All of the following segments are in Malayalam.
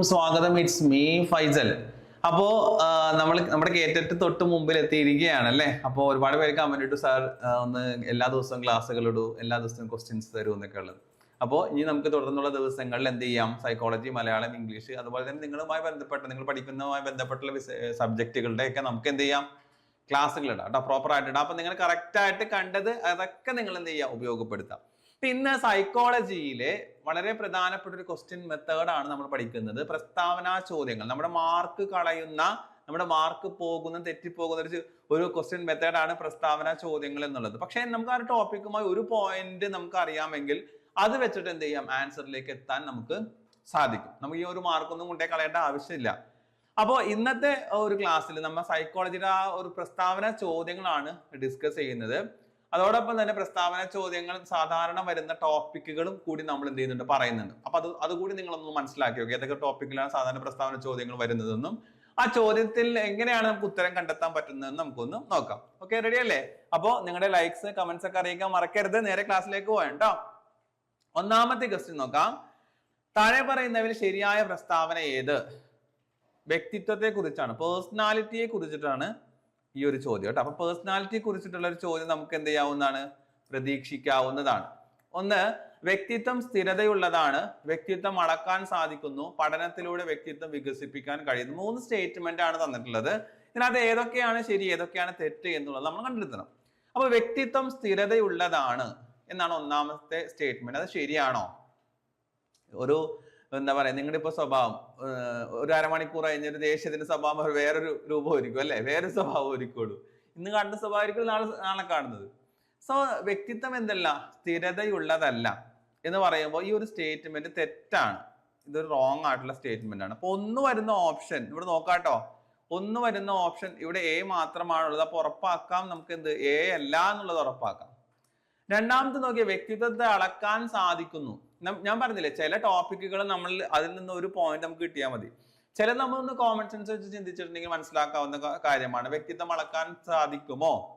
എല്ലാവർക്കും സ്വാഗതം. It's me Faisal. അപ്പോ നമ്മൾ നമ്മുടെ കേറ്ററ്റ് തൊട്ട് മുമ്പിൽ എത്തിയിരിക്കുകയാണ് അല്ലേ? അപ്പോൾ ഒരുപാട് പേര് കമന്റ് ഇട്ടു സാർ ഒന്ന് എല്ലാ ദിവസവും ക്ലാസ്സുകൾ ഇടൂ എല്ലാ ദിവസവും ക്വസ്റ്റ്യൻസ് തരൂ എന്നൊക്കെ ഉള്ളത്. അപ്പോൾ ഇനി നമുക്ക് തുടർന്നുള്ള ദിവസങ്ങളിൽ എന്ത് ചെയ്യാം? സൈക്കോളജി മലയാളം ഇംഗ്ലീഷ് അതുപോലെ തന്നെ നിങ്ങളുമായി ബന്ധപ്പെട്ട നിങ്ങൾ പഠിക്കുന്നതുമായി ബന്ധപ്പെട്ടുള്ള സബ്ജക്റ്റുകളുടെ ഒക്കെ നമുക്ക് എന്ത് ചെയ്യാം? ക്ലാസ്സുകൾ ഇടാം കേട്ടോ പ്രോപ്പർ ആയിട്ട് ഇടാം. അപ്പൊ നിങ്ങൾ കറക്റ്റ് ആയിട്ട് കണ്ടത് അതൊക്കെ നിങ്ങൾ എന്ത് ചെയ്യാം? ഉപയോഗപ്പെടുത്താം. പിന്നെ സൈക്കോളജിയിലെ വളരെ പ്രധാനപ്പെട്ട ഒരു ക്വസ്റ്റ്യൻ മെത്തേഡാണ് നമ്മൾ പഠിക്കുന്നത്. പ്രസ്താവനാ ചോദ്യങ്ങൾ. നമ്മുടെ മാർക്ക് കളയുന്ന നമ്മുടെ മാർക്ക് പോകുന്ന തെറ്റിപ്പോകുന്ന ഒരു ഒരു ക്വസ്റ്റ്യൻ മെത്തേഡാണ് പ്രസ്താവന ചോദ്യങ്ങൾ എന്നുള്ളത്. പക്ഷേ നമുക്ക് ആ ഒരു ടോപ്പിക്കുമായി ഒരു പോയിന്റ് നമുക്ക് അറിയാമെങ്കിൽ അത് വെച്ചിട്ട് എന്ത് ചെയ്യാം? ആൻസറിലേക്ക് എത്താൻ നമുക്ക് സാധിക്കും. നമുക്ക് ഈ ഒരു മാർക്കൊന്നും കൊണ്ടേ കളയേണ്ട ആവശ്യമില്ല. അപ്പോൾ ഇന്നത്തെ ഒരു ക്ലാസ്സിൽ നമ്മൾ സൈക്കോളജിയുടെ ആ ഒരു പ്രസ്താവന ചോദ്യങ്ങളാണ് ഡിസ്കസ് ചെയ്യുന്നത്. അതോടൊപ്പം തന്നെ പ്രസ്താവന ചോദ്യങ്ങൾ സാധാരണ വരുന്ന ടോപ്പിക്കുകളും കൂടി നമ്മൾ എന്ത് ചെയ്യുന്നുണ്ട്? പറയുന്നുണ്ട്. അപ്പൊ അത് അതുകൂടി നിങ്ങളൊന്ന് മനസ്സിലാക്കി നോക്കി. ഏതൊക്കെ ടോപ്പിക്കിലാണ് സാധാരണ പ്രസ്താവന ചോദ്യങ്ങൾ വരുന്നതെന്നും ആ ചോദ്യത്തിൽ എങ്ങനെയാണ് നമുക്ക് ഉത്തരം കണ്ടെത്താൻ പറ്റുന്നതെന്ന് നമുക്കൊന്ന് നോക്കാം. ഓക്കെ റെഡി അല്ലേ? അപ്പോൾ നിങ്ങളുടെ ലൈക്സ് കമന്റ്സ് ഒക്കെ അറിയിക്കാൻ മറക്കരുത്. നേരെ ക്ലാസ്സിലേക്ക് പോകാം കേട്ടോ. ഒന്നാമത്തെ ക്വസ്റ്റ്യൻ നോക്കാം. താഴെ പറയുന്നവർ ശരിയായ പ്രസ്താവന ഏത്? വ്യക്തിത്വത്തെ കുറിച്ചാണ് പേഴ്സണാലിറ്റിയെ കുറിച്ചിട്ടാണ് ഈ ഒരു ചോദ്യം കേട്ടോ. അപ്പൊ പേഴ്സണാലിറ്റിയെ കുറിച്ചിട്ടുള്ള ഒരു ചോദ്യം നമുക്ക് എന്ത് ചെയ്യാവുന്നതാണ്? പ്രതീക്ഷിക്കാവുന്നതാണ്. ഒന്ന് വ്യക്തിത്വം സ്ഥിരതയുള്ളതാണ്. വ്യക്തിത്വം അളക്കാൻ സാധിക്കുന്നു. പഠനത്തിലൂടെ വ്യക്തിത്വം വികസിപ്പിക്കാൻ കഴിയുന്നു. മൂന്ന് സ്റ്റേറ്റ്മെന്റ് ആണ് തന്നിട്ടുള്ളത്. ഇതിനകത്ത് ഏതൊക്കെയാണ് ശരി ഏതൊക്കെയാണ് തെറ്റ് എന്നുള്ളത് നമ്മൾ കണ്ടെത്തണം. അപ്പൊ വ്യക്തിത്വം സ്ഥിരതയുള്ളതാണ് എന്നാണ് ഒന്നാമത്തെ സ്റ്റേറ്റ്മെന്റ് അത് ശരിയാണോ? ഒരു എന്താ പറയാ നിങ്ങളുടെ ഇപ്പൊ സ്വഭാവം ഒരു അരമണിക്കൂർ കഴിഞ്ഞൊരു ദേഷ്യത്തിന്റെ സ്വഭാവം വേറൊരു രൂപമായിരിക്കും അല്ലെ? വേറെ സ്വഭാവം ഒരുക്കുള്ളൂ. ഇന്ന് കണ്ട സ്വഭാവമായിരിക്കും നാളെ നാളെ കാണുന്നത്. സോ വ്യക്തിത്വം എന്തല്ല? സ്ഥിരതയുള്ളതല്ല എന്ന് പറയുമ്പോൾ ഈ ഒരു സ്റ്റേറ്റ്മെന്റ് തെറ്റാണ്. ഇതൊരു റോങ് ആയിട്ടുള്ള സ്റ്റേറ്റ്മെന്റ് ആണ്. അപ്പൊ ഒന്ന് വരുന്ന ഓപ്ഷൻ ഇവിടെ നോക്കാട്ടോ ഒന്ന് വരുന്ന ഓപ്ഷൻ ഇവിടെ എ മാത്രമാണുള്ളത്. അപ്പൊ ഉറപ്പാക്കാം നമുക്ക് എന്ത്? എ അല്ല എന്നുള്ളത് ഉറപ്പാക്കാം. രണ്ടാമത്തെ നോക്കിയ വ്യക്തിത്വത്തെ അളക്കാൻ സാധിക്കുന്നു. ഞാൻ പറഞ്ഞില്ലേ ചില ടോപ്പിക്കുകൾ നമ്മൾ അതിൽ നിന്ന് ഒരു പോയിന്റ് നമുക്ക് കിട്ടിയാൽ മതി. ചില നമ്മളൊന്ന് കോമൺ സെൻസ് വെച്ച് ചിന്തിച്ചിട്ടുണ്ടെങ്കിൽ മനസ്സിലാക്കാവുന്ന കാര്യമാണ്. വ്യക്തിത്വം അളക്കാൻ സാധിക്കുമോ?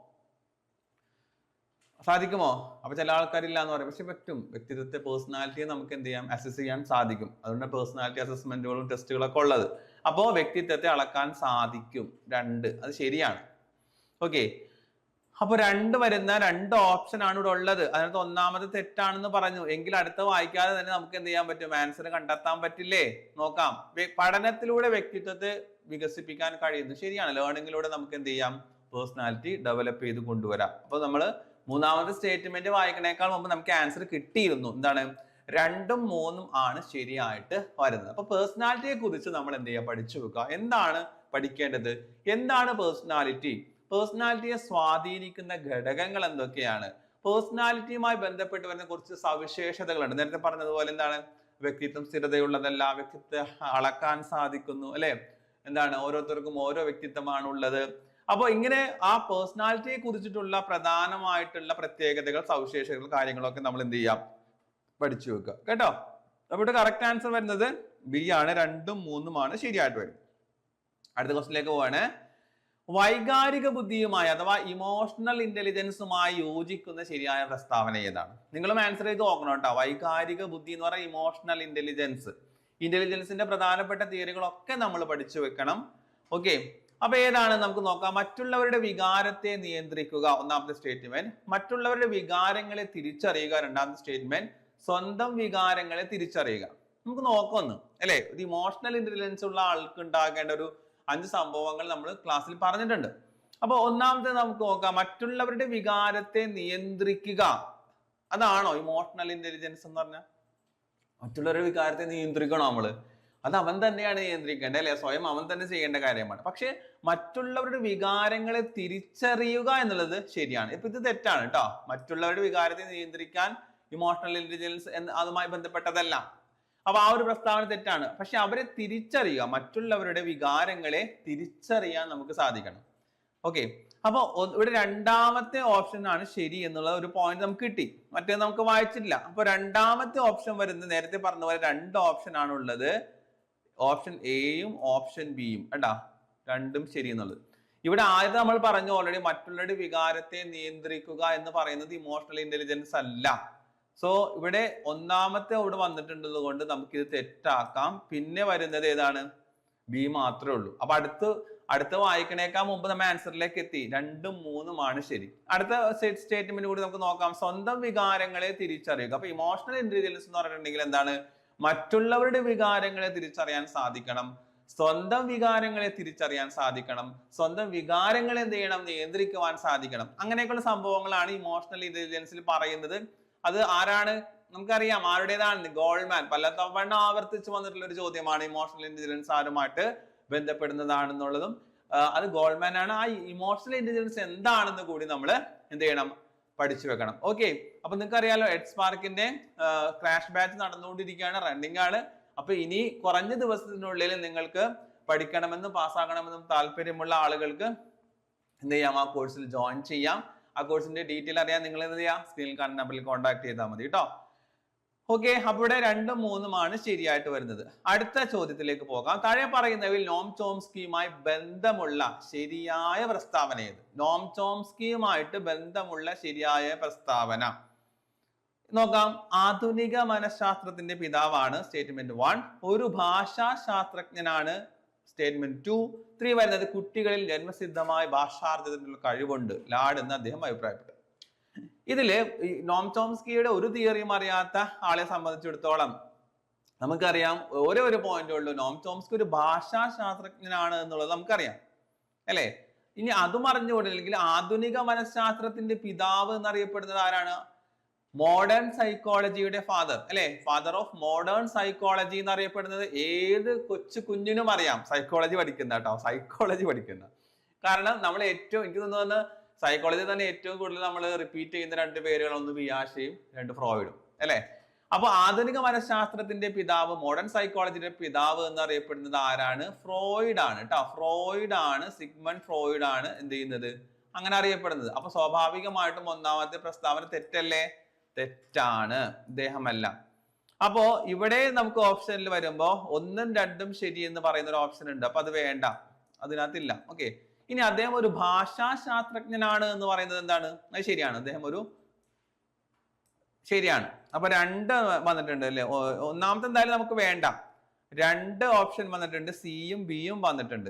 സാധിക്കുമോ? അപ്പൊ ചില ആൾക്കാരില്ല എന്ന് പറയും. പക്ഷെ പറ്റും. വ്യക്തിത്വത്തെ പേഴ്സണാലിറ്റിയെ നമുക്ക് എന്ത് ചെയ്യാം? അസസ് ചെയ്യാൻ സാധിക്കും. അതുകൊണ്ട് പേഴ്സണാലിറ്റി അസസ്മെന്റുകളും ടെസ്റ്റുകളൊക്കെ ഉള്ളത്. അപ്പോൾ വ്യക്തിത്വത്തെ അളക്കാൻ സാധിക്കും. രണ്ട്. അത് ശരിയാണ്. ഓക്കെ അപ്പൊ രണ്ട് വരുന്ന രണ്ട് ഓപ്ഷൻ ആണ് ഇവിടെ ഉള്ളത്. അതിനകത്ത് ഒന്നാമത് തെറ്റാണെന്ന് പറഞ്ഞു. എങ്കിൽ അടുത്ത വായിക്കാതെ തന്നെ നമുക്ക് എന്ത് ചെയ്യാൻ പറ്റും? ആൻസർ കണ്ടെത്താൻ പറ്റില്ലേ? നോക്കാം. പഠനത്തിലൂടെ വ്യക്തിത്വത്തെ വികസിപ്പിക്കാൻ കഴിയുന്നു ശരിയാണ്. ലേണിങ്ങിലൂടെ നമുക്ക് എന്ത് ചെയ്യാം? പേഴ്സണാലിറ്റി ഡെവലപ്പ് ചെയ്ത് കൊണ്ടുവരാം. അപ്പൊ നമ്മൾ മൂന്നാമത്തെ സ്റ്റേറ്റ്മെന്റ് വായിക്കണേക്കാൾ മുമ്പ് നമുക്ക് ആൻസർ കിട്ടിയിരുന്നു. എന്താണ്? രണ്ടും മൂന്നും ആണ് ശരിയായിട്ട് വരുന്നത്. അപ്പൊ പേഴ്സണാലിറ്റിയെ കുറിച്ച് നമ്മൾ എന്ത് ചെയ്യുക പഠിച്ചു വെക്കുക. എന്താണ് പഠിക്കേണ്ടത്? എന്താണ് പേഴ്സണാലിറ്റി പേഴ്സണാലിറ്റിയെ സ്വാധീനിക്കുന്ന ഘടകങ്ങൾ എന്തൊക്കെയാണ്? പേഴ്സണാലിറ്റിയുമായി ബന്ധപ്പെട്ട് വരുന്ന കുറച്ച് സവിശേഷതകളുണ്ട്. നേരത്തെ പറഞ്ഞതുപോലെ എന്താണ്? വ്യക്തിത്വം സ്ഥിരതയുള്ളതല്ല വ്യക്തിത്വത്തെ അളക്കാൻ സാധിക്കുന്നു അല്ലെ? എന്താണ്? ഓരോരുത്തർക്കും ഓരോ വ്യക്തിത്വമാണ് ഉള്ളത് അപ്പോൾ ഇങ്ങനെ ആ പേഴ്സണാലിറ്റിയെ കുറിച്ചിട്ടുള്ള പ്രധാനമായിട്ടുള്ള പ്രത്യേകതകൾ സവിശേഷതകൾ കാര്യങ്ങളൊക്കെ നമ്മൾ എന്ത് ചെയ്യാം? പഠിച്ചു വെക്കുക. കേട്ടോ? നമ്മുടെ കറക്റ്റ് ആൻസർ വരുന്നത് ബി ആണ്. രണ്ടും മൂന്നുമാണ് ശരിയായിട്ട് വരുന്നത് അടുത്ത ക്വസ്റ്റിലേക്ക് പോവാണ്. വൈകാരിക ബുദ്ധിയുമായി അഥവാ ഇമോഷണൽ ഇന്റലിജൻസുമായി യോജിക്കുന്ന ശരിയായ പ്രസ്താവന ഏതാണ്? നിങ്ങളും ആൻസർ ചെയ്ത് നോക്കണം കേട്ടോ. വൈകാരിക ബുദ്ധി എന്ന് പറയുന്നത് ഇമോഷണൽ ഇന്റലിജൻസ് ഇന്റലിജൻസിന്റെ പ്രധാനപ്പെട്ട തിയറികളൊക്കെ നമ്മൾ പഠിച്ചു വെക്കണം. ഓക്കെ അപ്പൊ ഏതാണ്? നമുക്ക് നോക്കാം. മറ്റുള്ളവരുടെ വികാരത്തെ നിയന്ത്രിക്കുക. ഒന്നാമത്തെ സ്റ്റേറ്റ്മെന്റ് മറ്റുള്ളവരുടെ വികാരങ്ങളെ തിരിച്ചറിയുക. രണ്ടാമത്തെ സ്റ്റേറ്റ്മെന്റ് സ്വന്തം വികാരങ്ങളെ തിരിച്ചറിയുക. നമുക്ക് നോക്കൊന്ന് അല്ലെ? ഒരു ഇമോഷണൽ ഇന്റലിജൻസ് ഉള്ള ആൾക്ക് ഉണ്ടാകേണ്ട ഒരു അഞ്ച് സംഭവങ്ങൾ നമ്മൾ ക്ലാസ്സിൽ പറഞ്ഞിട്ടുണ്ട്. അപ്പൊ ഒന്നാമത്തെ നമുക്ക് നോക്കാം. മറ്റുള്ളവരുടെ വികാരത്തെ നിയന്ത്രിക്കുക. അതാണോ ഇമോഷണൽ ഇന്റലിജൻസ് എന്ന് പറഞ്ഞാൽ മറ്റുള്ളവരുടെ വികാരത്തെ നിയന്ത്രിക്കണോ നമ്മൾ? അത് അവൻ തന്നെയാണ് നിയന്ത്രിക്കേണ്ടത് അല്ലെ? സ്വയം അവൻ തന്നെ ചെയ്യേണ്ട കാര്യമാണ്. പക്ഷെ മറ്റുള്ളവരുടെ വികാരങ്ങളെ തിരിച്ചറിയുക എന്നുള്ളത് ശരിയാണ്. ഇപ്പൊ ഇത് തെറ്റാണ് കേട്ടോ മറ്റുള്ളവരുടെ വികാരത്തെ നിയന്ത്രിക്കാൻ ഇമോഷണൽ ഇന്റലിജൻസ് എന്ന് അതുമായി ബന്ധപ്പെട്ടതല്ല. അപ്പൊ ആ ഒരു പ്രസ്താവന തെറ്റാണ്. പക്ഷെ അവരെ തിരിച്ചറിയുക മറ്റുള്ളവരുടെ വികാരങ്ങളെ തിരിച്ചറിയാൻ നമുക്ക് സാധിക്കണം. ഓക്കെ. അപ്പൊ ഇവിടെ രണ്ടാമത്തെ ഓപ്ഷൻ ആണ് ശരി എന്നുള്ള ഒരു പോയിന്റ് നമുക്ക് കിട്ടി. മറ്റേ നമുക്ക് വായിച്ചിട്ടില്ല. അപ്പൊ രണ്ടാമത്തെ ഓപ്ഷൻ വരുന്നത് നേരത്തെ പറഞ്ഞ പോലെ രണ്ട് ഓപ്ഷൻ ആണ് ഉള്ളത്. ഓപ്ഷൻ എയും ഓപ്ഷൻ ബിയും കേട്ടാ രണ്ടും ശരി എന്നുള്ളത്. ഇവിടെ ആദ്യം നമ്മൾ പറഞ്ഞു ഓൾറെഡി മറ്റുള്ളവരുടെ വികാരത്തെ നിയന്ത്രിക്കുക എന്ന് പറയുന്നത് ഇമോഷണൽ ഇന്റലിജൻസ് അല്ല. സോ ഇവിടെ ഒന്നാമത്തെ അവിടെ വന്നിട്ടുള്ളത് കൊണ്ട് നമുക്ക് ഇത് തെറ്റാക്കാം. പിന്നെ വരുന്നത് ഏതാണ്? ബി മാത്രമേ ഉള്ളൂ. അപ്പൊ അടുത്ത് അടുത്ത വായിക്കണേക്കാൾ മുമ്പ് നമ്മൾ ആൻസറിലേക്ക് എത്തി. രണ്ടും മൂന്നും ആണ് ശരി. അടുത്ത സ്റ്റേറ്റ്മെന്റ് കൂടി നമുക്ക് നോക്കാം. സ്വന്തം വികാരങ്ങളെ തിരിച്ചറിയുക. അപ്പൊ ഇമോഷണൽ ഇന്റലിജൻസ് എന്ന് പറഞ്ഞിട്ടുണ്ടെങ്കിൽ എന്താണ്? മറ്റുള്ളവരുടെ വികാരങ്ങളെ തിരിച്ചറിയാൻ സാധിക്കണം. സ്വന്തം വികാരങ്ങളെ തിരിച്ചറിയാൻ സാധിക്കണം. സ്വന്തം വികാരങ്ങളെ എന്ത് ചെയ്യണം? നിയന്ത്രിക്കുവാൻ സാധിക്കണം. അങ്ങനെയൊക്കെയുള്ള സംഭവങ്ങളാണ് ഇമോഷണൽ ഇന്റലിജൻസിൽ പറയുന്നത്. അത് ആരാണ്? നമുക്കറിയാം ആരുടേതാണ് ഗോൾമാൻ പല തവണ ആവർത്തിച്ച് വന്നിട്ടുള്ള ഒരു ചോദ്യമാണ് ഇമോഷണൽ ഇന്റലിജൻസ് ആരുമായിട്ട് ബന്ധപ്പെടുന്നതാണെന്നുള്ളതും. അത് ഗോൾമാൻ ആണ്. ആ ഇമോഷണൽ ഇന്റലിജൻസ് എന്താണെന്ന് കൂടി നമ്മൾ എന്ത് ചെയ്യണം? പഠിച്ചു വെക്കണം. ഓക്കെ അപ്പൊ നിങ്ങൾക്ക് അറിയാലോ എഡ് സ്പാർക്കിന്റെ ക്രാഷ് ബാച്ച് നടന്നുകൊണ്ടിരിക്കുകയാണ്. റണ്ണിങ് ആണ്. അപ്പൊ ഇനി കുറഞ്ഞ ദിവസത്തിനുള്ളിൽ നിങ്ങൾക്ക് പഠിക്കണമെന്നും പാസ്സാകണമെന്നും താല്പര്യമുള്ള ആളുകൾക്ക് എന്ത് ചെയ്യാം? ആ കോഴ്സിൽ ജോയിൻ ചെയ്യാം. ആ കോഴ്സിന്റെ ഡീറ്റെയിൽ അറിയാൻ നിങ്ങൾ എന്ത് ചെയ്യാം? സ്ക്രീനിൽ കാണുന്ന നമ്പറിൽ കോൺടാക്ട് ചെയ്താൽ മതി കേട്ടോ ഓക്കെ അപ്പോൾ ഇവിടെ രണ്ടും മൂന്നുമാണ് ശരിയായിട്ട് വരുന്നത്. അടുത്ത ചോദ്യത്തിലേക്ക് പോകാം. താഴെ പറയുന്നവയിൽ നോം ചോംസ്കിയുമായി ബന്ധമുള്ള ശരിയായ പ്രസ്താവന ഏത്? നോം ചോംസ്കിയുമായിട്ട് ബന്ധമുള്ള ശരിയായ പ്രസ്താവന. നോക്കാം. ആധുനിക മനഃശാസ്ത്രത്തിന്റെ പിതാവാണ് സ്റ്റേറ്റ്മെന്റ് വൺ. ഒരു ഭാഷാ ശാസ്ത്രജ്ഞനാണ് സ്റ്റേറ്റ്മെന്റ് ടു ത്രീ വരുന്നത് കുട്ടികളിൽ ജന്മസിദ്ധമായ ഭാഷാർജനത്തിനുള്ള കഴിവുണ്ട്. ലാഡ് എന്ന് അദ്ദേഹം അഭിപ്രായപ്പെട്ടു. ഇതിൽ നോം ചോംസ്കിയുടെ ഒരു തിയറിയും അറിയാത്ത ആളെ സംബന്ധിച്ചിടത്തോളം നമുക്കറിയാം ഓരോ ഒരു പോയിന്റേ ഉള്ളൂ. നോം ചോംസ്കി ഒരു ഭാഷാ ശാസ്ത്രജ്ഞനാണ് എന്നുള്ളത് നമുക്കറിയാം. അല്ലേ? ഇനി അതും അറിഞ്ഞുകൊണ്ടില്ലെങ്കിൽ ആധുനിക മനഃശാസ്ത്രത്തിന്റെ പിതാവ് എന്നറിയപ്പെടുന്നത് ആരാണ്? മോഡേൺ സൈക്കോളജിയുടെ ഫാദർ അല്ലെ? ഫാദർ ഓഫ് മോഡേൺ സൈക്കോളജി എന്ന് അറിയപ്പെടുന്നത് ഏത് കൊച്ചു കുഞ്ഞിനും അറിയാം. സൈക്കോളജി പഠിക്കുന്ന കേട്ടോ. സൈക്കോളജി പഠിക്കുന്ന. കാരണം നമ്മൾ ഏറ്റവും എനിക്ക് തോന്നുന്നു സൈക്കോളജി തന്നെ ഏറ്റവും കൂടുതൽ നമ്മൾ റിപ്പീറ്റ് ചെയ്യുന്ന രണ്ട് പേരുകൾ ഒന്ന് വിയാഷയും രണ്ട് ഫ്രോയിഡും അല്ലെ? അപ്പൊ ആധുനിക മനഃശാസ്ത്രത്തിന്റെ പിതാവ് മോഡേൺ സൈക്കോളജിയുടെ പിതാവ് എന്ന് അറിയപ്പെടുന്നത് ആരാണ്? ഫ്രോയിഡ് ആണ് കേട്ടോ. ഫ്രോയിഡ് ആണ് സിഗ്മൺ ഫ്രോയിഡ് ആണ് എന്ത് ചെയ്യുന്നത്? അങ്ങനെ അറിയപ്പെടുന്നത്. അപ്പൊ സ്വാഭാവികമായിട്ടും ഒന്നാമത്തെ പ്രസ്താവന തെറ്റല്ലേ? തെറ്റാണ് ഇദ്ദേഹമല്ല. അപ്പോ ഇവിടെ നമുക്ക് ഓപ്ഷനിൽ വരുമ്പോ ഒന്നും രണ്ടും ശരി എന്ന് പറയുന്ന ഒരു ഓപ്ഷൻ ഉണ്ട്. അപ്പൊ അത് വേണ്ട. അതിനകത്തില്ല. ഓക്കെ ഇനി അദ്ദേഹം ഒരു ഭാഷാശാസ്ത്രജ്ഞനാണ് എന്ന് പറയുന്നത് എന്താണ്? അത് ശരിയാണ്. അദ്ദേഹം ഒരു ശരിയാണ്. അപ്പൊ രണ്ട് വന്നിട്ടുണ്ട് അല്ലേ? ഒന്നാമത്തെ എന്തായാലും നമുക്ക് വേണ്ട. രണ്ട് ഓപ്ഷൻ വന്നിട്ടുണ്ട്. സിയും ബിയും വന്നിട്ടുണ്ട്.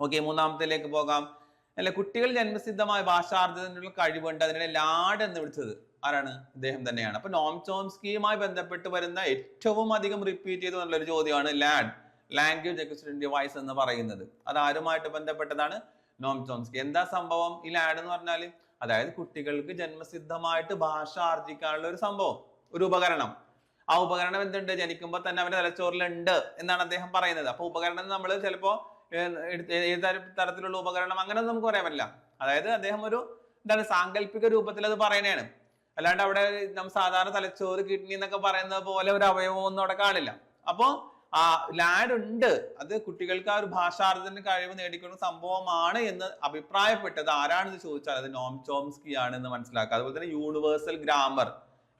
ഓക്കെ മൂന്നാമത്തേലേക്ക് പോകാം. അല്ലെ കുട്ടികൾ ജന്മസിദ്ധമായ ഭാഷാർജനത്തിനുള്ള കഴിവുണ്ട്. അതിനെ ലാഡ് എന്ന് വിളിച്ചത്. ആരാണ്? ഇദ്ദേഹം തന്നെയാണ്. അപ്പൊ നോം ചോംസ്കിയുമായി ബന്ധപ്പെട്ട് വരുന്ന ഏറ്റവും അധികം റിപ്പീറ്റ് ചെയ്ത് ഒരു ചോദ്യമാണ് ലാഡ്. ലാംഗ്വേജ് അക്വിസിഷൻ ഡിവൈസ് എന്ന് പറയുന്നത്. അത് ആരുമായിട്ട് ബന്ധപ്പെട്ടതാണ്? Noam Chomsky. എന്താ സംഭവം ഈ ലാഡ് എന്ന് പറഞ്ഞാൽ അതായത് കുട്ടികൾക്ക് ജന്മസിദ്ധമായിട്ട് ഭാഷ ആർജിക്കാനുള്ള ഒരു സംഭവം ഒരു ഉപകരണം. ആ ഉപകരണം എന്തുണ്ട്? ജനിക്കുമ്പോൾ തന്നെ അവന്റെ തലച്ചോറിലുണ്ട് എന്നാണ് അദ്ദേഹം പറയുന്നത്. അപ്പൊ ഉപകരണം നമ്മൾ ചിലപ്പോ ഏത് തരത്തിലുള്ള ഉപകരണം അങ്ങനെ നമുക്ക് പറയാൻ പറ്റില്ല. അതായത് അദ്ദേഹം ഒരു എന്താണ് സാങ്കല്പിക രൂപത്തിൽ അത് പറയണതാണ് അല്ലാണ്ട് അവിടെ നമ്മൾ സാധാരണ തലച്ചോറ് കിഡ്നി എന്നൊക്കെ പറയുന്ന പോലെ ഒരു അവയവം ഒന്നും അവിടെ കാണില്ല. അപ്പോ ആ ലാഡ് ഉണ്ട്. അത് കുട്ടികൾക്ക് ആ ഒരു ഭാഷാർജന കഴിവ് നേടിക്കുന്ന സംഭവമാണ് എന്ന് അഭിപ്രായപ്പെട്ടത് ആരാണെന്ന് ചോദിച്ചാൽ അത് നോം ചോംസ്കി ആണ് എന്ന് മനസ്സിലാക്കുക. അതുപോലെ തന്നെ യൂണിവേഴ്സൽ ഗ്രാമർ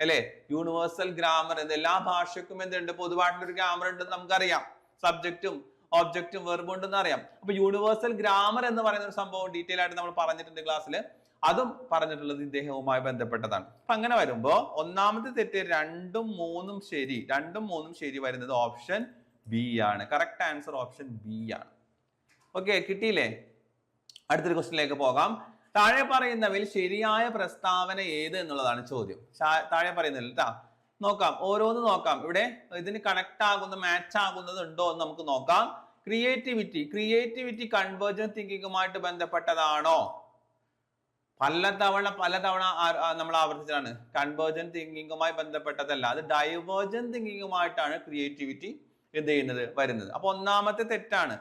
അല്ലേ? യൂണിവേഴ്സൽ ഗ്രാമർ എന്ന് എല്ലാ ഭാഷയ്ക്കും എന്തുണ്ട്? പൊതുവായിട്ടുള്ള ഒരു ഗ്രാമർ ഉണ്ടെന്ന് നമുക്കറിയാം. സബ്ജക്റ്റും ഓബ്ജക്റ്റും വെർബും ഉണ്ടെന്ന് അറിയാം. അപ്പൊ യൂണിവേഴ്സൽ ഗ്രാമർ എന്ന് പറയുന്ന ഒരു സംഭവം ഡീറ്റെയിൽ ആയിട്ട് നമ്മൾ പറഞ്ഞിട്ടുണ്ട് ക്ലാസ്സിൽ അതും പറഞ്ഞിട്ടുള്ളത് ഇദ്ദേഹവുമായി ബന്ധപ്പെട്ടതാണ്. അപ്പൊ അങ്ങനെ വരുമ്പോ ഒന്നാമത്തെ തെറ്റ് രണ്ടും മൂന്നും ശരി രണ്ടും മൂന്നും ശരി വരുന്നത് ഓപ്ഷൻ ബി ആണ്. കറക്റ്റ് ആൻസർ ഓപ്ഷൻ ബി ആണ്. ഓക്കെ കിട്ടിയില്ലേ? അടുത്തൊരു ക്വസ്റ്റിനിലേക്ക് പോകാം. താഴെ പറയുന്നവയിൽ ശരിയായ പ്രസ്താവന ഏത് എന്നുള്ളതാണ് ചോദ്യം. താഴെ പറയുന്നില്ല നോക്കാം ഓരോന്ന് നോക്കാം. ഇവിടെ ഇതിന് കണക്ട് ആകുന്ന മാച്ച് ആകുന്നത് ഉണ്ടോ എന്ന് നമുക്ക് നോക്കാം. ക്രിയേറ്റിവിറ്റി ക്രിയേറ്റിവിറ്റി കൺവേർജൻ തിങ്കിങ്ങുമായിട്ട് ബന്ധപ്പെട്ടതാണോ? പലതവണ പലതവണ നമ്മൾ ആവർത്തിച്ചതാണ്. കൺവേർജൻ തിങ്കിങ്ങുമായി ബന്ധപ്പെട്ടതല്ല. അത് ഡൈവേർജൻ തിങ്കിങ്ങുമായിട്ടാണ് ക്രിയേറ്റിവിറ്റി എന്ത് ചെയ്യുന്നത്? വരുന്നത്. അപ്പൊ ഒന്നാമത്തെ തെറ്റാണ്.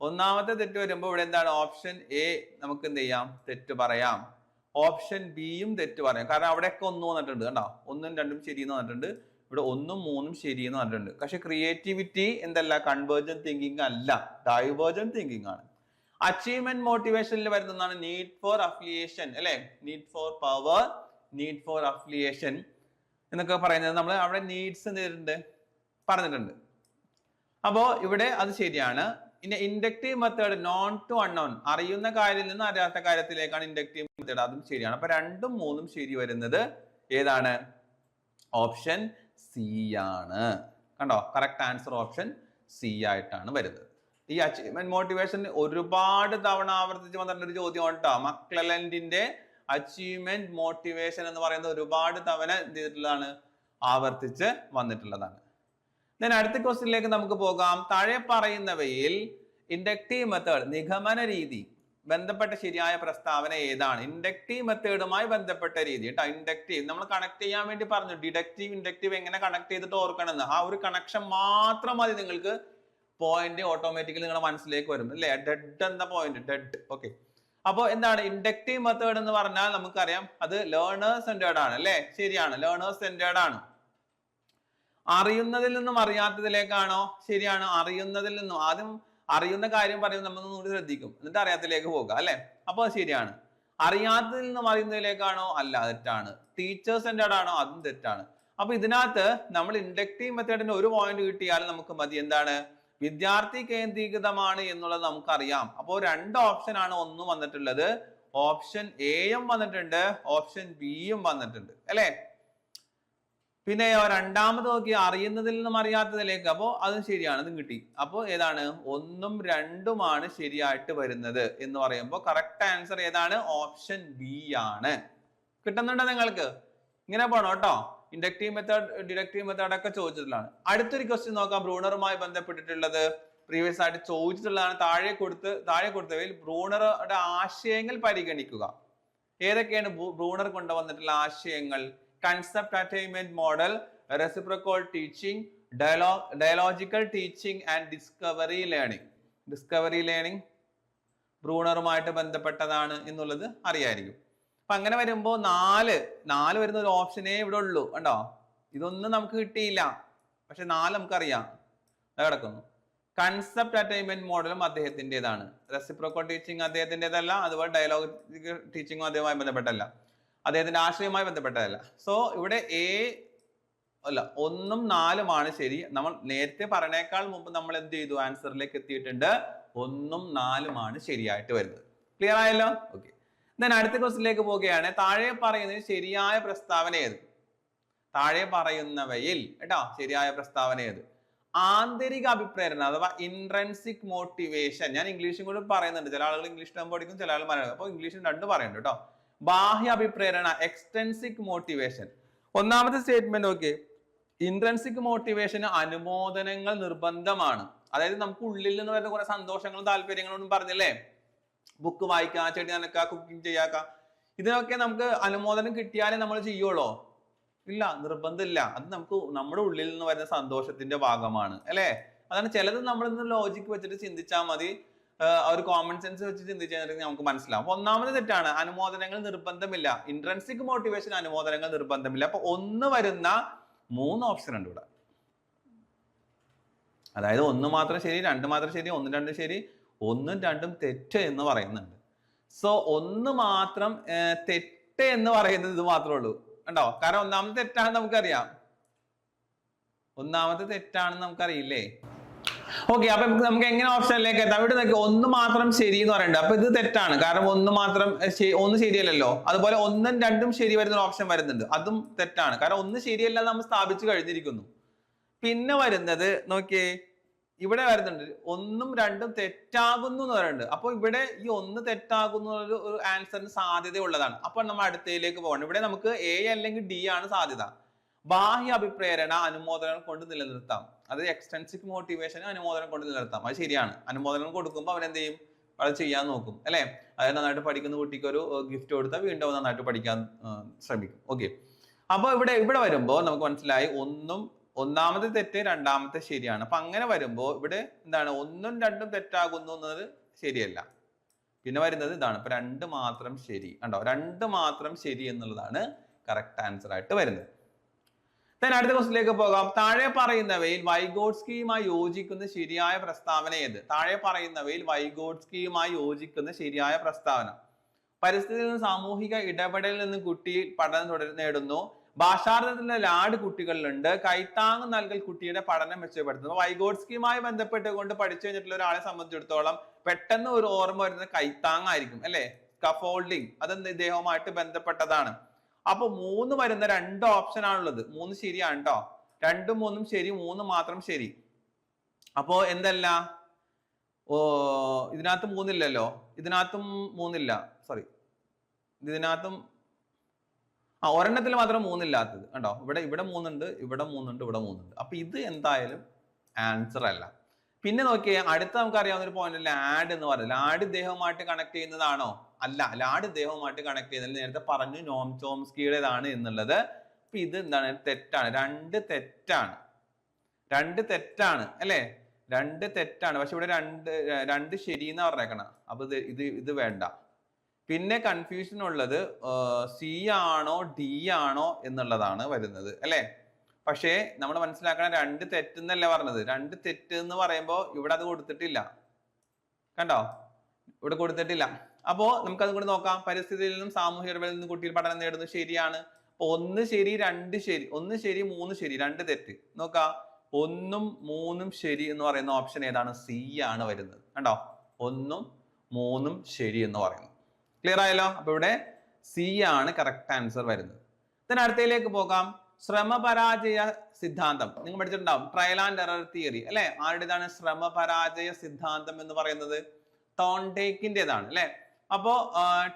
ഒന്നാമത്തെ തെറ്റ് വരുമ്പോൾ ഇവിടെ എന്താണ്? ഓപ്ഷൻ എ നമുക്ക് എന്ത് ചെയ്യാം? തെറ്റ് പറയാം. ഓപ്ഷൻ ബിയും തെറ്റ് പറയാം. കാരണം അവിടെയൊക്കെ ഒന്ന് വന്നിട്ടുണ്ട് കണ്ടോ? ഒന്നും രണ്ടും ശരി എന്ന് വന്നിട്ടുണ്ട്. ഇവിടെ ഒന്നും മൂന്നും ശരി എന്ന് പറഞ്ഞിട്ടുണ്ട് പക്ഷെ ക്രിയേറ്റിവിറ്റി എന്തല്ല? കൺവേർജൻ തിങ്കിങ് അല്ല ഡൈവേർജൻ തിങ്കിങ് ആണ് അച്ചീവ്മെന്റ് മോട്ടിവേഷനിൽ വരുന്നതാണ് നീഡ് ഫോർ അഫിലിയേഷൻ അല്ലെ? Need for power need for affiliation എന്നൊക്കെ പറയുന്നത് നമ്മൾ അവിടെ നീഡ്സ് എന്ത് പറഞ്ഞിട്ടുണ്ട്. അപ്പോ ഇവിടെ അത് ശരിയാണ്. ഇനി inductive method known to unknown അറിയുന്ന കാര്യത്തിൽ നിന്ന് അറിയാത്ത കാര്യത്തിലേക്കാണ് ഇൻഡക്റ്റീവ് മെത്തേഡ് അതും ശരിയാണ്. അപ്പൊ രണ്ടും മൂന്നും ശരി വരുന്നത് ഏതാണ്? ഓപ്ഷൻ സി ആണ്. കണ്ടോ? കറക്റ്റ് ആൻസർ ഓപ്ഷൻ സി ആയിട്ടാണ് വരുന്നത്. ഈ അച്ചീവ്മെന്റ് മോട്ടിവേഷൻ ഒരുപാട് തവണ ആവർത്തിച്ച് വന്നിട്ടുള്ള ഒരു ചോദ്യം കേട്ടോ. മക്ലലൻഡിന്റെ അച്ചീവ്മെന്റ് മോട്ടിവേഷൻ എന്ന് പറയുന്നത് ഒരുപാട് തവണ എന്ത് ചെയ്തിട്ടുള്ളതാണ്? ആവർത്തിച്ച് വന്നിട്ടുള്ളതാണ്. ദെൻ അടുത്ത ക്വസ്റ്റ്യനിലേക്ക് നമുക്ക് പോകാം. താഴെ പറയുന്നവയിൽ ഇൻഡക്റ്റീവ് മെത്തേഡ് നിഗമന രീതി ബന്ധപ്പെട്ട ശരിയായ പ്രസ്താവന ഏതാണ്? ഇൻഡക്റ്റീവ് മെത്തേഡുമായി ബന്ധപ്പെട്ട രീതി കേട്ടോ. ഇൻഡക്റ്റീവ് നമ്മൾ കണക്ട് ചെയ്യാൻ വേണ്ടി പറഞ്ഞു. ഡിഡക്റ്റീവ് ഇൻഡക്റ്റീവ് എങ്ങനെ കണക്ട് ചെയ്തിട്ട് ഓർക്കണമെന്ന്? ആ ഒരു കണക്ഷൻ മാത്രം മതി നിങ്ങൾക്ക് പോയിന്റ് ഓട്ടോമാറ്റിക്കലി നിങ്ങളുടെ മനസ്സിലേക്ക് വരും അല്ലേ? ഡെഡ് എന്ന പോയിന്റ് ഡെഡ് ഓക്കെ അപ്പോൾ എന്താണ്? ഇൻഡക്റ്റീവ് മെത്തേഡ് എന്ന് പറഞ്ഞാൽ നമുക്കറിയാം അത് ലേണേഴ്സ് സെന്റേർഡ് ആണ് അല്ലേ? ശരിയാണ് ലേണേഴ്സ് സെന്റേർഡ് ആണ്. അറിയുന്നതിൽ നിന്നും അറിയാത്തതിലേക്കാണോ? ശരിയാണ് അറിയുന്നതിൽ നിന്നും. ആദ്യം അറിയുന്ന കാര്യം പറയുന്നത് നമ്മൾ ഒന്നുകൂടി ശ്രദ്ധിക്കും എന്നിട്ട് അറിയാത്തതിലേക്ക് പോകുക അല്ലെ? അപ്പോൾ ശരിയാണ്. അറിയാത്തതിൽ നിന്നും അറിയുന്നതിലേക്കാണോ? അല്ല തെറ്റാണ്. ടീച്ചേഴ്സ് സെന്റേർഡ് ആണോ? അതും തെറ്റാണ്. അപ്പൊ ഇതിനകത്ത് നമ്മൾ ഇൻഡക്റ്റീവ് മെത്തേഡിന്റെ ഒരു പോയിന്റ് കിട്ടിയാൽ നമുക്ക് മതി എന്താണ്? വിദ്യാർത്ഥി കേന്ദ്രീകൃതമാണ് എന്നുള്ളത് നമുക്കറിയാം. അപ്പോൾ രണ്ട് ഓപ്ഷൻ ആണ് ഒന്ന് വന്നിട്ടുള്ളത്. ഓപ്ഷൻ എയും വന്നിട്ടുണ്ട്. ഓപ്ഷൻ ബിയും വന്നിട്ടുണ്ട്. അല്ലേ? പിന്നെ രണ്ടാമത് നോക്കി അറിയുന്നതിൽ നിന്നും അറിയാത്തതിലേക്ക്. അപ്പോൾ അതും ശരിയാണ് അതും കിട്ടി. അപ്പോൾ ഏതാണ്? ഒന്നും രണ്ടുമാണ് ശരിയായിട്ട് വരുന്നത് എന്ന് പറയുമ്പോൾ കറക്റ്റ് ആൻസർ ഏതാണ്? ഓപ്ഷൻ ബി ആണ് കിട്ടുന്നുണ്ടോ നിങ്ങൾക്ക്? ഇങ്ങനെ പോണോ കേട്ടോ ഇൻഡക്റ്റീവ് മെത്തേഡ് ഡിഡക്റ്റീവ് മെത്തേഡ് ഒക്കെ ചോദിച്ചിട്ടുള്ളതാണ്. അടുത്തൊരു ക്വസ്റ്റ്യൻ നോക്കാം. ബ്രൂണറുമായി ബന്ധപ്പെട്ടിട്ടുള്ളത് പ്രീവിയസ് ആയിട്ട് ചോദിച്ചിട്ടുള്ളതാണ്. താഴെ കൊടുത്ത് താഴെ കൊടുത്തവയിൽ ബ്രൂണറുടെ ആശയങ്ങൾ പരിഗണിക്കുക. ഏതൊക്കെയാണ് ബ്രൂണർ കൊണ്ടുവന്നിട്ടുള്ള ആശയങ്ങൾ? Concept attainment model reciprocal teaching dialogue dialogical teaching and discovery learning discovery learning ബ്രൂണറുമായിട്ട് ബന്ധപ്പെട്ടതാണ് എന്നുള്ളത് അറിയായിരിക്കും. അപ്പൊ അങ്ങനെ വരുമ്പോൾ നാല് നാല് വരുന്ന ഒരു ഓപ്ഷനേ ഇവിടെ ഉള്ളൂ കണ്ടോ? ഇതൊന്നും നമുക്ക് കിട്ടിയില്ല. പക്ഷെ നാല് നമുക്കറിയാം. കിടക്കുന്നു. കൺസെപ്റ്റ് അറ്റൈൻമെന്റ് മോഡലും അദ്ദേഹത്തിന്റെതാണ്. റെസിപ്രോക്കോ ടീച്ചിങ് അദ്ദേഹത്തിന്റെതല്ല അതുപോലെ ഡയലോഗ് ടീച്ചിങ്ങും അദ്ദേഹവുമായി ബന്ധപ്പെട്ടല്ല അദ്ദേഹത്തിന്റെ ആശയവുമായി ബന്ധപ്പെട്ടതല്ല. സോ ഇവിടെ എ അല്ല ഒന്നും നാലുമാണ് ശരി. നമ്മൾ നേരത്തെ പറഞ്ഞേക്കാൾ മുമ്പ് നമ്മൾ എന്ത് ചെയ്തു? ആൻസറിലേക്ക് എത്തിയിട്ടുണ്ട്. ഒന്നും നാലുമാണ് ശരിയായിട്ട് വരുന്നത്. ക്ലിയർ ആയല്ലോ? ഓക്കെ ദെൻ അടുത്ത ക്വസ്റ്റിലേക്ക് പോവുകയാണ്. താഴെ പറയുന്നത് ശരിയായ പ്രസ്താവന ഏത്? താഴെ പറയുന്നവയിൽ കേട്ടോ ശരിയായ പ്രസ്താവന ഏത്? ആന്തരിക അഭിപ്രേരണ അഥവാ ഇൻട്രൻസിക് മോട്ടിവേഷൻ ഞാൻ ഇംഗ്ലീഷും കൂടി പറയുന്നുണ്ട്. ചില ആളുകൾ ഇംഗ്ലീഷ് ടേം പഠിക്കും ചില ആളുകൾ മലയാളം. അപ്പോൾ ഇംഗ്ലീഷും രണ്ടും പറയുന്നുണ്ട് കേട്ടോ. ബാഹ്യ അഭിപ്രേരണ എക്സ്റ്റൻസിക് മോട്ടിവേഷൻ ഒന്നാമത്തെ സ്റ്റേറ്റ്മെന്റ് ഓക്കെ ഇൻട്രൻസിക് മോട്ടിവേഷന് അനുമോദനങ്ങൾ നിർബന്ധമാണ്. അതായത് നമുക്ക് ഉള്ളിൽ നിന്ന് വരുന്ന കുറെ സന്തോഷങ്ങളും താല്പര്യങ്ങളും ഒന്നും പറഞ്ഞില്ലേ? ബുക്ക് വായിക്കാം ചെടി നനക്കാം കുക്കിംഗ് ചെയ്യാക്ക. ഇതിനൊക്കെ നമുക്ക് അനുമോദനം കിട്ടിയാലേ നമ്മൾ ചെയ്യുള്ളൂ? ഇല്ല നിർബന്ധമില്ല. അത് നമുക്ക് നമ്മുടെ ഉള്ളിൽ നിന്ന് വരുന്ന സന്തോഷത്തിന്റെ ഭാഗമാണ് അല്ലേ? അതാണ് ചിലത് നമ്മൾ ഇന്ന് ലോജിക്ക് വെച്ചിട്ട് ചിന്തിച്ചാൽ മതി. ഒരു കോമൺ സെൻസ് വെച്ച് ചിന്തിച്ചാൽ നമുക്ക് മനസ്സിലാവും. അപ്പൊ ഒന്നാമത് തെറ്റാണ്. അനുമോദനങ്ങൾ നിർബന്ധമില്ല. ഇൻട്രൻസിക് മോട്ടിവേഷൻ അനുമോദനങ്ങൾ നിർബന്ധമില്ല. അപ്പൊ ഒന്ന് വരുന്ന മൂന്ന് ഓപ്ഷൻ ഉണ്ട് ഇവിടെ. അതായത് ഒന്ന് മാത്രം ശരി രണ്ട് മാത്രം ശരി ഒന്ന് രണ്ട് ശരി ഒന്നും രണ്ടും തെറ്റ് എന്ന് പറയുന്നുണ്ട്. സോ ഒന്ന് മാത്രം തെറ്റ് എന്ന് പറയുന്നത് ഇത് മാത്രമേ ഉള്ളൂ. കണ്ടോ? കാരണം ഒന്നാമത്തെ തെറ്റാണെന്ന് നമുക്കറിയാം. ഒന്നാമത്തെ തെറ്റാണെന്ന് നമുക്കറിയില്ലേ? ഓക്കെ അപ്പൊ നമുക്ക് എങ്ങനെ ഓപ്ഷനിലേക്ക് എത്താം? ഇവിടെ നോക്കി ഒന്ന് മാത്രം ശരി എന്ന് പറയുന്നുണ്ട്. അപ്പൊ ഇത് തെറ്റാണ്. കാരണം ഒന്ന് മാത്രം ഒന്ന് ശരിയല്ലല്ലോ. അതുപോലെ ഒന്നും രണ്ടും ശരി വരുന്ന ഓപ്ഷൻ വരുന്നുണ്ട്. അതും തെറ്റാണ്. കാരണം ഒന്ന് ശരിയല്ല നമ്മൾ സ്ഥാപിച്ചു കഴിഞ്ഞിരിക്കുന്നു. പിന്നെ വരുന്നത് നോക്കിയേ ഇവിടെ വരുന്നുണ്ട്. ഒന്നും രണ്ടും തെറ്റാകുന്നു എന്ന് പറയുന്നുണ്ട്. അപ്പൊ ഇവിടെ ഈ ഒന്ന് തെറ്റാകുന്നു ഒരു ആൻസറിന് സാധ്യതയുള്ളതാണ്. അപ്പൊ നമ്മൾ അടുത്തയിലേക്ക് പോകണം. ഇവിടെ നമുക്ക് എ അല്ലെങ്കിൽ ഡി ആണ് സാധ്യത. ബാഹ്യ അഭിപ്രേരണ അനുമോദനം കൊണ്ട് നിലനിർത്താം. അത് എക്സ്റ്റൻസിക് മോട്ടിവേഷൻ അനുമോദനം കൊണ്ട് നിലനിർത്താം. അത് ശരിയാണ്. അനുമോദനം കൊടുക്കുമ്പോൾ അവൻ എന്ത് ചെയ്യും? അത് ചെയ്യാൻ നോക്കും. അല്ലെ? അതായത് നന്നായിട്ട് പഠിക്കുന്ന കുട്ടിക്ക് ഒരു ഗിഫ്റ്റ് കൊടുത്താൽ വീണ്ടും നന്നായിട്ട് പഠിക്കാൻ ശ്രമിക്കും. ഓക്കെ അപ്പൊ ഇവിടെ ഇവിടെ വരുമ്പോൾ നമുക്ക് മനസ്സിലായി ഒന്നും ഒന്നാമത്തെ തെറ്റ് രണ്ടാമത്തെ ശരിയാണ്. അപ്പൊ അങ്ങനെ വരുമ്പോൾ ഇവിടെ എന്താണ്? ഒന്നും രണ്ടും തെറ്റാകുന്നു എന്നത് ശരിയല്ല. പിന്നെ വരുന്നത് ഇതാണ്. ഇപ്പൊ രണ്ട് മാത്രം ശരി. കണ്ടോ? രണ്ട് മാത്രം ശരി എന്നുള്ളതാണ് കറക്റ്റ് ആൻസർ ആയിട്ട് വരുന്നത്. തന്നെ അടുത്ത ക്വസ്റ്റിലേക്ക് പോകാം. താഴെ പറയുന്നവയിൽ വൈഗോഡ്സ്കിയുമായി യോജിക്കുന്ന ശരിയായ പ്രസ്താവന ഏത്? താഴെ പറയുന്നവയിൽ വൈഗോഡ്സ്കിയുമായി യോജിക്കുന്ന ശരിയായ പ്രസ്താവന. പരിസ്ഥിതിയിൽ നിന്ന് സാമൂഹിക ഇടപെടലിൽ നിന്ന് കുട്ടി പഠനം തുടർ നേടുന്നു. ഭാഷാർത്ഥത്തിന്റെ ലാഡ് കുട്ടികളിലുണ്ട്. കൈത്താങ് നൽകൽ കുട്ടിയുടെ പഠനം മെച്ചപ്പെടുത്തുന്നു. വൈഗോഡ്സ്കിയുമായി ബന്ധപ്പെട്ടുകൊണ്ട് പഠിച്ചു കഴിഞ്ഞിട്ടുള്ള ഒരാളെ സംബന്ധിച്ചിടത്തോളം പെട്ടെന്ന് ഒരു ഓർമ്മ വരുന്നത് കൈത്താങ് ആയിരിക്കും അല്ലെ? സ്കഫോൾഡിങ് അത് ഇദ്ദേഹവുമായിട്ട് ബന്ധപ്പെട്ടതാണ്. അപ്പൊ മൂന്ന് വരുന്ന രണ്ട് ഓപ്ഷൻ ആണുള്ളത്. മൂന്ന് ശരിയാണ് കേട്ടോ രണ്ടും മൂന്നും ശരി മൂന്ന് മാത്രം ശരി. അപ്പോ എന്തല്ല? ഓ ഇതിനകത്ത് മൂന്നില്ലല്ലോ? ഇതിനകത്തും മൂന്നില്ല. സോറി ഇതിനകത്തും ആ ഒരെണ്ണത്തിൽ മാത്രം മൂന്നില്ലാത്തത്. കണ്ടോ? ഇവിടെ ഇവിടെ മൂന്നുണ്ട് ഇവിടെ മൂന്നുണ്ട് ഇവിടെ മൂന്നുണ്ട്. അപ്പൊ ഇത് എന്തായാലും ആൻസർ അല്ല. പിന്നെ നോക്കിയേ അടുത്ത നമുക്ക് അറിയാവുന്ന ഒരു പോയിന്റ് ലാഡ് എന്ന് പറയുന്നത് ലാഡ് ഇദ്ദേഹവുമായിട്ട് കണക്ട് ചെയ്യുന്നതാണോ? അല്ല ലാഡ് ഇദ്ദേഹവുമായിട്ട് കണക്ട് ചെയ്യുന്നത് നേരത്തെ പറഞ്ഞു നോം ചോംസ്കിയുടേതാണ് എന്നുള്ളത്. അപ്പൊ ഇത് എന്താണ്? തെറ്റാണ്. രണ്ട് തെറ്റാണ്. രണ്ട് തെറ്റാണ് അല്ലേ? രണ്ട് തെറ്റാണ്. പക്ഷെ ഇവിടെ രണ്ട് രണ്ട് ശരി എന്ന് പറഞ്ഞേക്കണം. അപ്പൊ ഇത് ഇത് ഇത് വേണ്ട. പിന്നെ കൺഫ്യൂഷൻ ഉള്ളത് സി ആണോ ഡി ആണോ എന്നുള്ളതാണ് വരുന്നത് അല്ലേ? പക്ഷേ നമ്മൾ മനസ്സിലാക്കണം രണ്ട് തെറ്റെന്നല്ല പറഞ്ഞത്. രണ്ട് തെറ്റ് എന്ന് പറയുമ്പോൾ ഇവിടെ അത് കൊടുത്തിട്ടില്ല. കണ്ടോ? ഇവിടെ കൊടുത്തിട്ടില്ല. അപ്പോൾ നമുക്ക് അതും കൂടി നോക്കാം. പരിസ്ഥിതിയിൽ നിന്നും സാമൂഹിക ഇടപെടലിൽ നിന്നും കുട്ടിയിൽ പഠനം നേടുന്നത് ശരിയാണ്. ഒന്ന് ശരി രണ്ട് ശരി ഒന്ന് ശരി മൂന്ന് ശരി രണ്ട് തെറ്റ്. നോക്കാം. ഒന്നും മൂന്നും ശരി എന്ന് പറയുന്ന ഓപ്ഷൻ ഏതാണ്? സി ആണ് വരുന്നത്. കണ്ടോ? ഒന്നും മൂന്നും ശരി എന്ന് പറയുന്നു ക്ലിയർ ആയല്ലോ? അപ്പൊ ഇവിടെ സി ആണ് കറക്റ്റ് ആൻസർ വരുന്നത്. ഇതിന് അടുത്തയിലേക്ക് പോകാം. ശ്രമപരാജയ സിദ്ധാന്തം. നിങ്ങൾ പഠിച്ചിട്ടുണ്ടാവും. ട്രയൽ ആൻഡ് എറർ തിയറി അല്ലെ? ആരുടേതാണ് ശ്രമപരാജയ സിദ്ധാന്തം എന്ന് പറയുന്നത്? തോണ്ടേക്കിന്റെതാണ്. അല്ലെ? അപ്പോ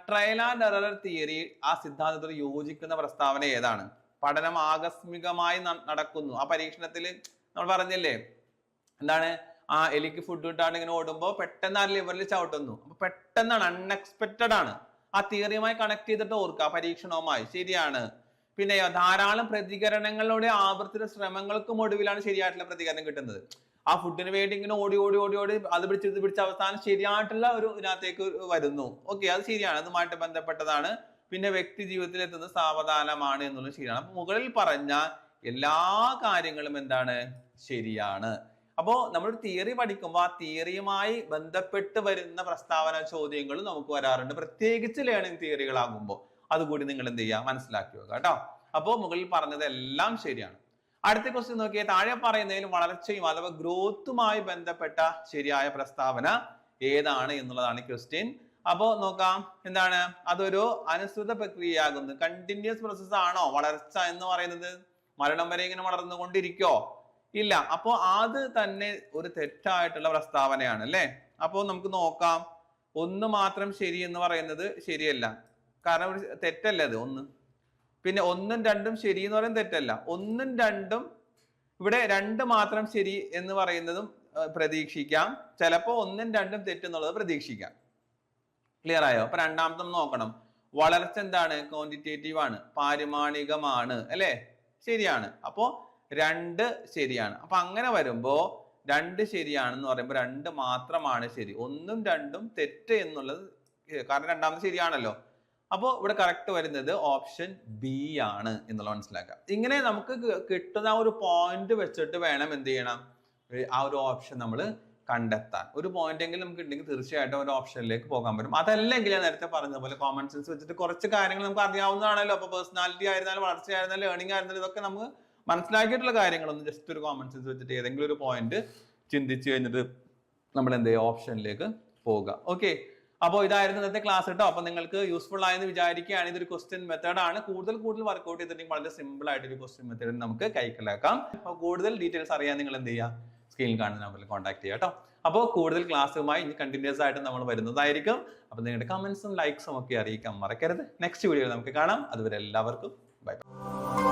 ട്രയൽ ആൻഡ് എറർ തിയറി ആ സിദ്ധാന്തത്തോട് യോജിക്കുന്ന പ്രസ്താവന ഏതാണ്? പഠനം ആകസ്മികമായി നടക്കുന്നു. ആ പരീക്ഷണത്തിൽ നമ്മൾ പറഞ്ഞില്ലേ? എന്താണ്? ആ എലിക്ക് ഫുഡ് കിട്ടാണ്ട് ഇങ്ങനെ ഓടുമ്പോൾ പെട്ടെന്ന് ആ ലിവറിൽ ചവിട്ടുന്നു അപ്പൊ പെട്ടെന്നാണ് അൺഎക്സ്പെക്റ്റഡ് ആണ്. ആ തിയറിയുമായി കണക്ട് ചെയ്തിട്ട് ഓർക്കുക. പരീക്ഷണവുമായി ശരിയാണ്. പിന്നെ ധാരാളം പ്രതികരണങ്ങളുടെ ആവർത്തിത ശ്രമങ്ങൾക്കും ഒടുവിലാണ് ശരിയായിട്ടുള്ള പ്രതികരണം കിട്ടുന്നത്. ആ ഫുഡിന് വേണ്ടി ഇങ്ങനെ ഓടി ഓടി ഓടി ഓടി അത് പിടിച്ച് ഇത് പിടിച്ച് അവസാനം ശരിയായിട്ടുള്ള ഒരു ഇതിനകത്തേക്ക് വരുന്നു. ഓക്കെ അത് ശരിയാണ്. അതുമായിട്ട് ബന്ധപ്പെട്ടതാണ്. പിന്നെ വ്യക്തി ജീവിതത്തിൽ എത്തുന്നത് സാവധാനമാണ് എന്നുള്ളത് ശരിയാണ്. അപ്പൊ മുകളിൽ പറഞ്ഞ എല്ലാ കാര്യങ്ങളും എന്താണ്? ശരിയാണ്. അപ്പോ നമ്മൾ തിയറി പഠിക്കുമ്പോൾ ആ തിയറിയുമായി ബന്ധപ്പെട്ട് വരുന്ന പ്രസ്താവന ചോദ്യങ്ങളും നമുക്ക് വരാറുണ്ട്. പ്രത്യേകിച്ച് ലേണിംഗ് തിയറികളാകുമ്പോൾ അതുകൂടി നിങ്ങൾ എന്ത് ചെയ്യുക? മനസ്സിലാക്കി വെക്കുക കേട്ടോ. അപ്പോൾ മുകളിൽ പറഞ്ഞതെല്ലാം ശരിയാണ്. അടുത്ത ക്വസ്റ്റ്യൻ നോക്കിയാൽ താഴെ പറയുന്നതിൽ വളർച്ചയും അഥവാ ഗ്രോത്തുമായി ബന്ധപ്പെട്ട ശരിയായ പ്രസ്താവന ഏതാണ് എന്നുള്ളതാണ് ക്വസ്റ്റ്യൻ അപ്പോ നോക്കാം. എന്താണ്? അതൊരു അനുസൃത പ്രക്രിയയാകുന്നു. കണ്ടിന്യൂസ് പ്രോസസ് ആണോ? വളർച്ച എന്ന് പറയുന്നത്? മരണം വരെ ഇങ്ങനെ വളർന്നുകൊണ്ടിരിക്കോ ഇല്ല. അപ്പോ അത് തന്നെ ഒരു തെറ്റായിട്ടുള്ള പ്രസ്താവനയാണ് അല്ലേ? അപ്പോ നമുക്ക് നോക്കാം. ഒന്ന് മാത്രം ശരി എന്ന് പറയുന്നത് ശരിയല്ല. കാരണം ഒരു തെറ്റല്ല അത്? ഒന്ന്. പിന്നെ ഒന്നും രണ്ടും ശരി എന്ന് പറയുന്നത് തെറ്റല്ല. ഒന്നും രണ്ടും ഇവിടെ രണ്ട് മാത്രം ശരി എന്ന് പറയുന്നതും പ്രതീക്ഷിക്കാം. ചിലപ്പോ ഒന്നും രണ്ടും തെറ്റെന്നുള്ളത് പ്രതീക്ഷിക്കാം. ക്ലിയർ ആയോ? അപ്പൊ രണ്ടാമത്തെ നോക്കണം. വളർച്ച എന്താണ്? ക്വാണ്ടിറ്റേറ്റീവ് ആണ്. പാരിമാണികമാണ്. അല്ലേ? ശരിയാണ്. അപ്പോ രണ്ട് ശരിയാണ്. അപ്പൊ അങ്ങനെ വരുമ്പോ രണ്ട് ശരിയാണെന്ന് പറയുമ്പോൾ രണ്ട് മാത്രമാണ് ശരി. ഒന്നും രണ്ടും തെറ്റ് എന്നുള്ളത് കാരണം രണ്ടാമത് ശരിയാണല്ലോ. അപ്പോൾ ഇവിടെ കറക്റ്റ് വരുന്നത് ഓപ്ഷൻ ബി ആണ് എന്നുള്ളത് മനസ്സിലാക്കാം. ഇങ്ങനെ നമുക്ക് കിട്ടുന്ന ആ ഒരു പോയിന്റ് വെച്ചിട്ട് വേണം എന്ത് ചെയ്യണം? ആ ഒരു ഓപ്ഷൻ നമ്മൾ കണ്ടെത്താൻ. ഒരു പോയിന്റ് എങ്കിലും നമുക്ക് ഉണ്ടെങ്കിൽ തീർച്ചയായിട്ടും ഒരു ഓപ്ഷനിലേക്ക് പോകാൻ പറ്റും. അതല്ലെങ്കിൽ ഞാൻ നേരത്തെ പറഞ്ഞ പോലെ കോമൺ സെൻസ് വെച്ചിട്ട് കുറച്ച് കാര്യങ്ങൾ നമുക്ക് അറിയാവുന്നതാണല്ലോ. അപ്പോൾ പേഴ്സണാലിറ്റി ആയിരുന്നാലും വളർച്ച ആയിരുന്നാലും ലേണിംഗ് ആയിരുന്നാലും ഇതൊക്കെ നമുക്ക് മനസ്സിലാക്കിയിട്ടുള്ള കാര്യങ്ങളൊന്നും ജസ്റ്റ് ഒരു കോമൺ സെൻസ് വെച്ചിട്ട് ഏതെങ്കിലും ഒരു പോയിന്റ് ചിന്തിച്ചു കഴിഞ്ഞിട്ട് നമ്മൾ എന്ത് ചെയ്യുക ഓപ്ഷനിലേക്ക് പോവുക. ഓക്കെ അപ്പോൾ ഇതായിരുന്നു ഇന്നത്തെ ക്ലാസ് കേട്ടോ അപ്പൊ നിങ്ങൾക്ക് യൂസ്ഫുൾ ആയെന്ന് വിചാരിക്കുകയാണ് ഇതൊരു ക്വസ്റ്റ്യൻ മെത്തേഡ് ആണ്. കൂടുതൽ കൂടുതൽ വർക്ക്ഔട്ട് ചെയ്തിട്ടുണ്ടെങ്കിൽ വളരെ സിമ്പിൾ ആയിട്ട് ഒരു ക്വസ്റ്റ്യൻ മെത്തേഡ് നമുക്ക് കൈക്കലാക്കാം അപ്പോൾ കൂടുതൽ ഡീറ്റെയിൽസ് അറിയാൻ നിങ്ങൾ എന്ത് ചെയ്യുക? സ്ക്രീനിൽ കാണുന്ന നമ്പറിൽ കോൺടാക്ട് ചെയ്യുക കേട്ടോ അപ്പോൾ കൂടുതൽ ക്ലാസ്സുമായി ഇനി കണ്ടിന്യൂസ് ആയിട്ട് നമ്മൾ വരുന്നതായിരിക്കും. അപ്പോൾ നിങ്ങളുടെ കമന്റ്സും ലൈക്സും ഒക്കെ അറിയിക്കാൻ മറക്കരുത്. നെക്സ്റ്റ് വീഡിയോയിൽ നമുക്ക് കാണാം. അതുവരെ എല്ലാവർക്കും ബൈ ബൈ